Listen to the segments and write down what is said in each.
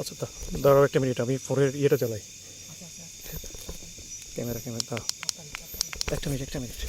আচ্ছা দা দাঁড়াও একটা মিনিট আমি ফোনের ইয়েটা চালাই ক্যামেরা ক্যামেরা দাঁড়াও একটা মিনিট একটা মিনিট।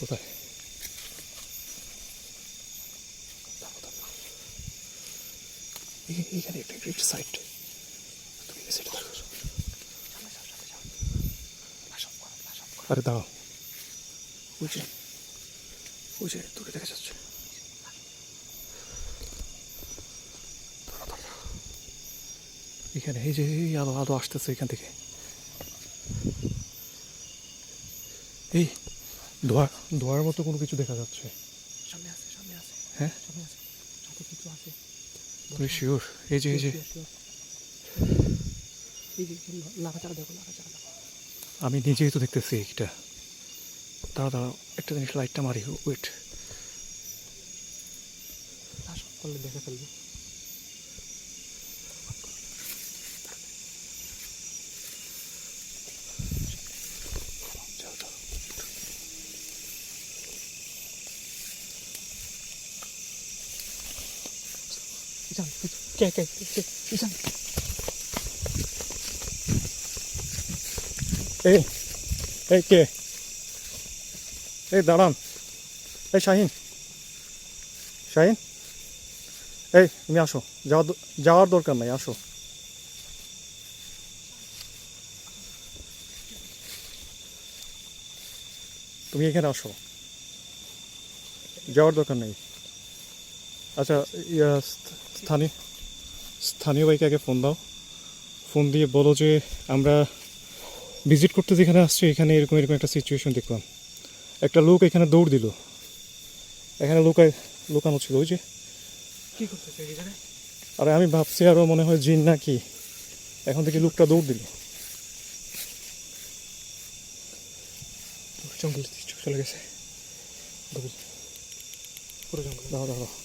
কোথায়। এইখানে একটা একটা সাইড তুমি আরে ওই যে, ওই দূরে দেখা যাচ্ছে দাঁড়াও, দাঁড়াও। এখানে এই যে এই আলো আলো আসতেছে এখান থেকে। এই ধোয়া ধোয়ার মতো কোনো কিছু দেখা যাচ্ছে? সামনে আছে সামনে আছে। হ্যাঁ? সামনে আছে। সাথে কিছু আছে। তুমি শিওর এই যে এই যে। Sure, sure, sure. এই যে লাগাচারা দেখো লাগাচারা দেখো আমি নিজেই তো দেখতেছি এইটা। দাঁড়া দাঁড়াও একটা জিনিস লাইটটা মারি ওয়েট দেখে ফেলবে। কে কে কে ইসান এই এই কে এই দাঁড়ান এই শাহিন শাহিন এই তুমি আসো। যাওয়ার দ- যাওয়ার দরকার নাই আসো। তুমি এখানে আসো। যাওয়ার দরকার নেই। আচ্ছা ইয়া, স্থ- স্থানীয় স্থানীয় বাইকে আগে ফোন দাও। ফোন দিয়ে বলো যে আমরা ভিজিট করতে যেখানে আসছি এখানে এরকম এরকম একটা সিচুয়েশন দেখলাম। একটা লোক এখানে দৌড় দিল। এখানে লোকায় লুকানো ছিল ওই যে। কি করতেছে আর আমি ভাবছি আরও মনে হয় জিন নাকি এখন থেকে লোকটা দৌড় দিল। জঙ্গল চলে গেছে। পুরো জঙ্গল। দাঁড়াও দাঁড়াও।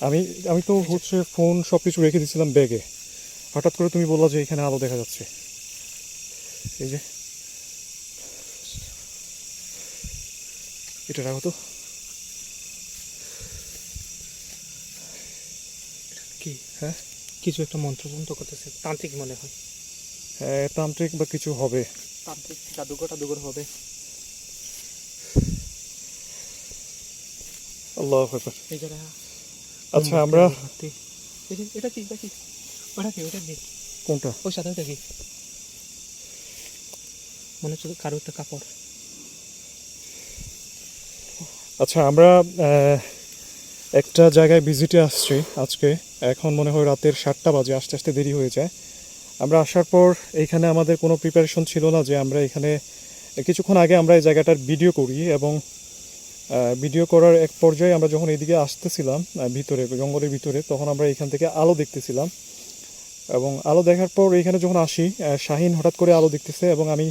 আমি আমি তো হচ্ছে ফোন সব কিছু রেখে দিয়েছিলাম ব্যাগে হঠাৎ করে তুমি বললা যে এখানে আলো দেখা যাচ্ছে। এই যে। এটা রাখো তো। কি? হ্যাঁ? কিছু একটা মন্ত্রতন্ত্র করতেছে তান্ত্রিক মনে হয়। হ্যাঁ তান্ত্রিক বা কিছু হবে। তান্ত্রিক জাদুঘর টাদুঘর হবে। আল্লাহ হাফেজ এই জায়গায় আচ্ছা আমরা এটা কি এটা কি ওটা কি ওটা কি? কোনটা? ওই সাথে ওটা কি? মনে হচ্ছে কারও একটা কাপড়। আচ্ছা আমরা একটা জায়গায় ভিজিটে আসছি আজকে। এখন মনে হয় রাতের সাতটা বাজে আস্তে আস্তে দেরি হয়ে যায়। আমরা আসার পর এইখানে আমাদের কোনো প্রিপারেশন ছিল না যে আমরা এখানে কিছুক্ষণ আগে আমরা এই জায়গাটার ভিডিও করি এবং ভিডিও করার এক পর্যায়ে আমরা যখন এইদিকে আসতেছিলাম ভিতরে জঙ্গলের ভিতরে তখন আমরা এখান থেকে আলো দেখতেছিলাম। এবং আলো দেখার পর এখানে যখন আসি শাহিন হঠাৎ করে আলো দেখতেছে এবং আমি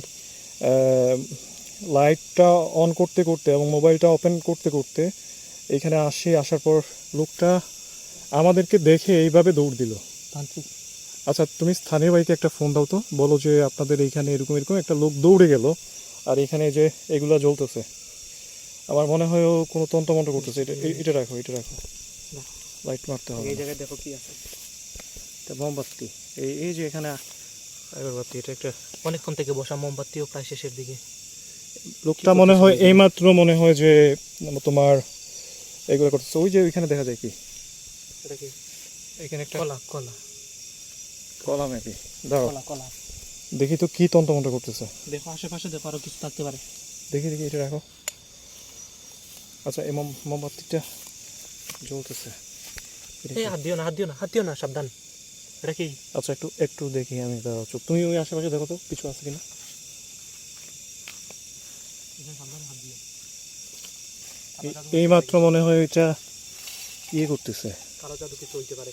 লাইটটা অন করতে করতে এবং মোবাইলটা ওপেন করতে করতে এখানে আসি আসার পর লোকটা আমাদেরকে দেখে এইভাবে দৌড় দিল। আচ্ছা তুমি স্থানীয় বাইকে একটা ফোন দাও তো। বলো যে আপনাদের এইখানে এরকম এরকম একটা লোক দৌড়ে গেল আর এখানে যে এগুলা জ্বলতেছে। আমার মনে হয় ও কোনো তন্ত্রমন্ত্র করতেছে। এটা এটা রাখো এটা রাখো। লাইট মারতে হবে এই জায়গায় দেখো কি আছে। এটা মোমবাতি। এই এই যে এখানে আগরবাতি এটা একটা অনেকক্ষণ থেকে বসা মোমবাতিও প্রায় শেষের দিকে। লোকটা মনে হয় এইমাত্র মনে হয় যে তোমার এগুলো করতেছে। ওই যে ওইখানে দেখা যায় কি? এটা কি? এখানে একটা কলা কলা। কলা মেবি দাঁড়াও। কলা কলা। দেখি তো কি তন্ত্রমন্ত্র করতেছে। দেখো আশেপাশে দেখো আরও কিছু থাকতে পারে। দেখি দেখি এটা রাখো। আচ্ছা এই মোম- মোমবাতিটা জ্বলতেছে? হাত দিও না হাত দিও না হাত দিও না সাবধান। এটা কি? আচ্ছা একটু একটু দেখি আমি চুপ। তুমি ওই আশেপাশে দেখো তো কিছু আছে কিনা। এই মাত্র মনে হয় এটা ইয়ে করতেছে। কালো জাদু কিছু হইতে পারে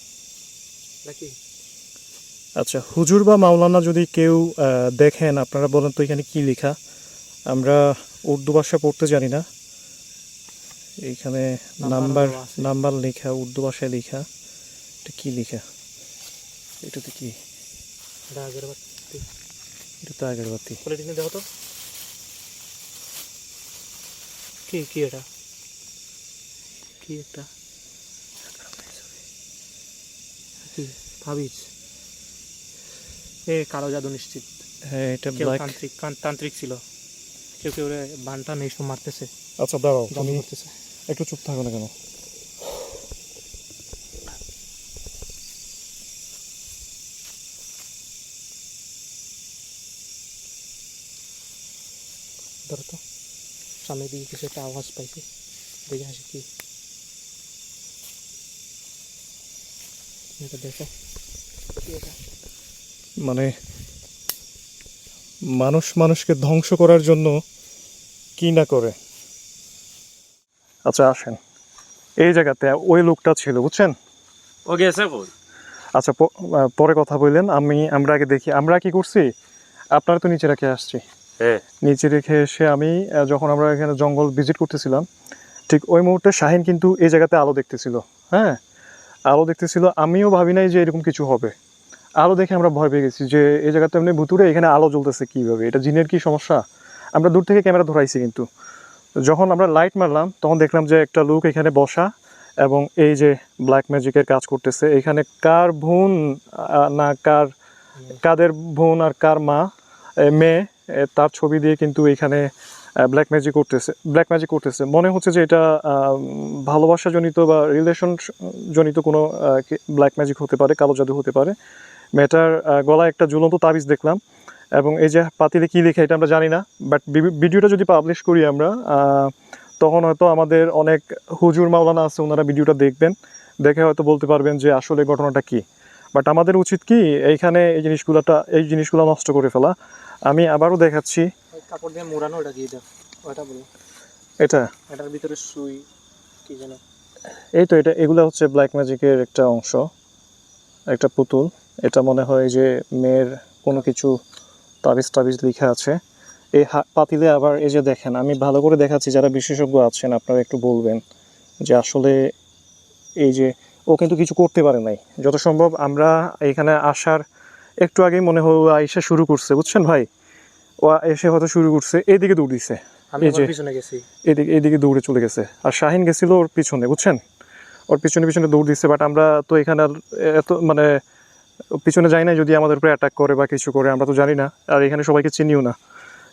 নাকি আচ্ছা হুজুর বা মাওলানা যদি কেউ দেখেন আপনারা বলেন তো এখানে কি লেখা। আমরা উর্দু ভাষা পড়তে জানি না। এইখানে নাম্বার নাম্বার লেখা উর্দু ভাষায় লেখা। এটা কি লেখা? এটাতে কি? এটা আগরবাতি এটা তো আগের বাতি পলিটিনে দেখো তো। কি কি এটা? কি একটা? কি? ভাবিস? এ কালো জাদু নিশ্চিত। হ্যাঁ এটা ব্ল্যাক তান্ত্রিক তান্ত্রিক ছিল। কেউ কেউ বানটা নেই মারতেছে। আচ্ছা দাঁড়াও করতেছে। একটু চুপ থাকো না কেন? ধরো তো। সামনে দিকে কিছু একটা আওয়াজ পাইছি। দেখে আসি কি। দেখো। মানে মানুষ মানুষকে ধ্বংস করার জন্য কি না করে? আচ্ছা আসেন। এই জায়গাতে ওই লোকটা ছিল বুঝছেন? ও গেছে কই? আচ্ছা পরে কথা বললেন আমি আমরা আগে দেখি আমরা কি করছি? আপনারা তো নিচে রেখে আসছি। হ্যাঁ নিচে রেখে এসে আমি যখন আমরা এখানে জঙ্গল ভিজিট করতেছিলাম ঠিক ওই মুহূর্তে শাহিন কিন্তু এই জায়গাতে আলো দেখতেছিল হ্যাঁ? আলো দেখতেছিল আমিও ভাবি নাই যে এরকম কিছু হবে। আলো দেখে আমরা ভয় পেয়ে গেছি যে এই জায়গাতে এমনি ভুতুরে এখানে আলো জ্বলতেছে কীভাবে? এটা জিনের কি সমস্যা? আমরা দূর থেকে ক্যামেরা ধরাইছি কিন্তু। যখন আমরা লাইট মারলাম তখন দেখলাম যে একটা লোক এখানে বসা এবং এই যে ব্ল্যাক ম্যাজিকের কাজ করতেছে। এখানে কার বোন না কার কাদের বোন আর কার মা মেয়ে তার ছবি দিয়ে কিন্তু এখানে ব্ল্যাক ম্যাজিক করতেছে ব্ল্যাক ম্যাজিক করতেছে। মনে হচ্ছে যে এটা আহ, ভালোবাসা জনিত বা রিলেশন জনিত কোনো ব্ল্যাক ম্যাজিক হতে পারে কালো জাদু হতে পারে। মেয়েটার গলায় একটা ঝুলন্ত তাবিজ দেখলাম এবং এই যে পাতিলে কী লেখা এটা আমরা জানি না বাট ভিডিওটা যদি পাবলিশ করি আমরা তখন হয়তো আমাদের অনেক হুজুর মাওলানা আছে ওনারা ভিডিওটা দেখবেন দেখে হয়তো বলতে পারবেন যে আসলে ঘটনাটা কী। বাট আমাদের উচিত কি এইখানে এই জিনিসগুলোটা এই জিনিসগুলো নষ্ট করে ফেলা। আমি আবারও দেখাচ্ছি। কাপড় দিয়ে মোড়ানো ওটা দিয়ে দাও। ওটা বলো। এটা? এটার ভিতরে সুই কি যেন। এই তো এটা এগুলো হচ্ছে ব্ল্যাক ম্যাজিকের একটা অংশ। একটা পুতুল। এটা মনে হয় যে মেয়ের কোনো কিছু তাবিজ টাবিজ লেখা আছে। এই পাতিলে আবার এই যে দেখেন আমি ভালো করে দেখাচ্ছি যারা বিশেষজ্ঞ আছেন আপনারা একটু বলবেন যে আসলে এই যে ও কিন্তু কিছু করতে পারে নাই। যত সম্ভব আমরা এখানে আসার একটু আগেই মনে হয় আইসা শুরু করছে বুঝছেন ভাই? ও এসে হয়তো শুরু করছে এইদিকে দৌড় দিছে। এদিকে দৌড়ে চলে গেছে। আর শাহিন গেছিল ওর পিছনে বুঝছেন? ওর পিছনে পিছনে দৌড় দিচ্ছে বাট আমরা তো এখানে আর এত মানে পিছনে যাই না যদি আমাদের উপরে অ্যাটাক করে বা কিছু করে, আমরা তো জানি না, আর এখানে সবাইকে চিনিও না।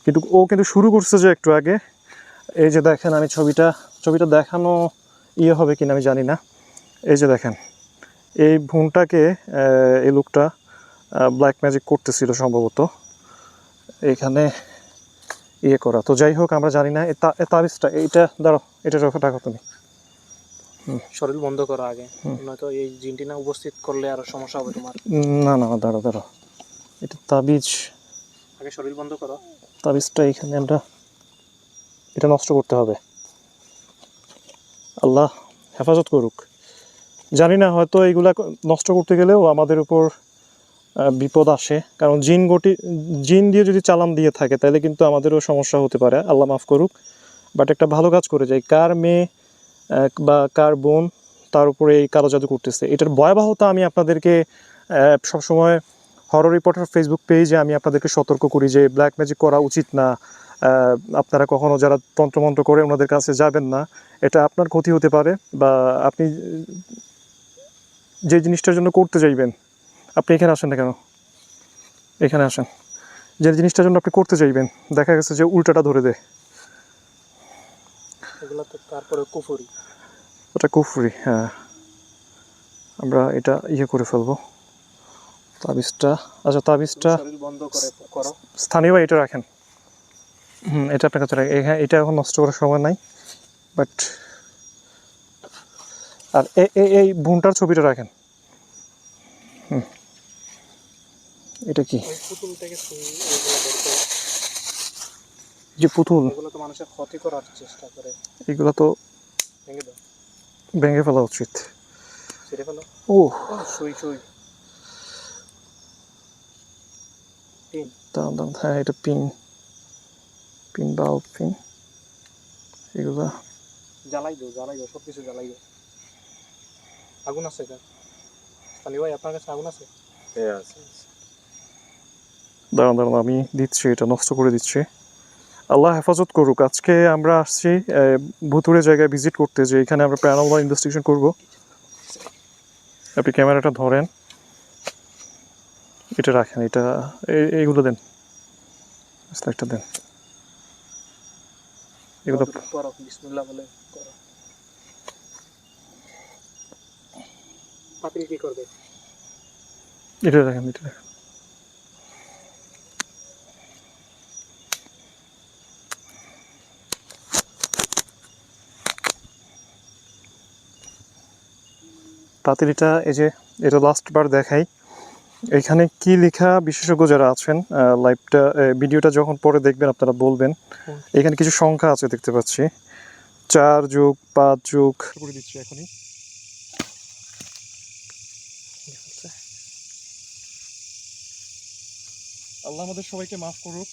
কিন্তু ও কিন্তু শুরু করছে যে একটু আগে। এই যে দেখেন আমি ছবিটা ছবিটা দেখানো ইয়ে হবে কিনা আমি জানি না। এই যে দেখেন, এই ভুনটাকে এই লোকটা ব্ল্যাক ম্যাজিক করতেছিল সম্ভবত। এখানে ইয়ে করা। তো যাই হোক, আমরা জানি না তাবিজটা, এইটা দাঁড়ো এটা রেখে তুমি। শরীর বন্ধ করো আগে। নয়তো এই জিনটি না উপস্থিত করলে আরও সমস্যা হবে তোমার। না না দাঁড়ো দাঁড়ো। এটা তাবিজ। আগে শরীর বন্ধ করো। তাবিজটা এখানে আমরা এটা নষ্ট করতে হবে। আল্লাহ হেফাজত করুক। জানি না হয়তো এইগুলা নষ্ট করতে গেলেও আমাদের উপর বিপদ আসে। কারণ জিন গটি জিন দিয়ে যদি চালান দিয়ে থাকে তাহলে কিন্তু আমাদেরও সমস্যা হতে পারে। আল্লাহ মাফ করুক। বাট একটা ভালো কাজ করে যায় কার মেয়ে বা কার বোন তার উপরে এই কালো জাদু করতেছে। এটার ভয়াবহতা আমি আপনাদেরকে সবসময় হরর রিপোর্টার ফেসবুক পেজে আমি আপনাদেরকে সতর্ক করি যে ব্ল্যাক ম্যাজিক করা উচিত না। আপনারা কখনো যারা তন্ত্রমন্ত্র করে ওনাদের কাছে যাবেন না, এটা আপনার ক্ষতি হতে পারে বা আপনি যে জিনিসটার জন্য করতে চাইবেন, আপনি এখানে আসেন না কেন? এখানে আসেন। যে জিনিসটার জন্য আপনি করতে চাইবেন, দেখা গেছে যে উল্টাটা ধরে দেয়। এগুলো তো তারপরে কুফুরি। ওটা কুফরি হ্যাঁ। আমরা এটা ইয়ে করে ফেলব। তাবিজটা আচ্ছা তাবিজটা বন্ধ করে করো। স্থানীয় এটা রাখেন। হুম এটা আপনার কাছে রাখেন এটা এখন নষ্ট করার সময় নাই বাট আর এই ভুনটার ছবিটা রাখেন। হুম। এটা কি ওই পুতুল থেকে সুই এগুলো বের করো যে পুতুল এগুলো তো মানুষের ক্ষতি করার চেষ্টা করে। এগুলো তো ভেঙে দাও। ভেঙে ফেলা উচিত। ছেড়ে ফেলো। ও সুই সুই। তিন দাঁড়ান দাঁড়ান হ্যাঁ এটা পিন। পিন বা পিন। এগুলো। জ্বালাই দাও জ্বালাই দাও সব কিছু জ্বালাই দাও। আগুন আছে এটা। স্থানীয় ভাই আপনার কাছে আগুন আছে? হ্যাঁ আছে। দাঁড়ান দাঁড়ান আমি দিচ্ছি এটা নষ্ট করে দিচ্ছি। আল্লাহ হেফাজত করুক। আজকে আমরা আসছি ভুতুরে জায়গায় ভিজিট করতে যে এখানে আমরা প্যারানল ইনভেস্টিগেশন করব। আপনি ক্যামেরাটা ধরেন। এটা রাখেন এটা এই- এইগুলো দেন। একটা দেন। এগুলো এটা রাখেন এটা রাখেন। পাতিলিটা এই যে এটা লাস্ট বার দেখাই। এখানে কি লেখা বিশেষজ্ঞ যারা আছেন লাইভটা ভিডিওটা যখন পরে দেখবেন আপনারা বলবেন। এখানে কিছু সংখ্যা আছে দেখতে পাচ্ছি। চার যোগ পাঁচ যোগ করে দিচ্ছি এখনই। আল্লাহ আমাদের সবাইকে মাফ করুক।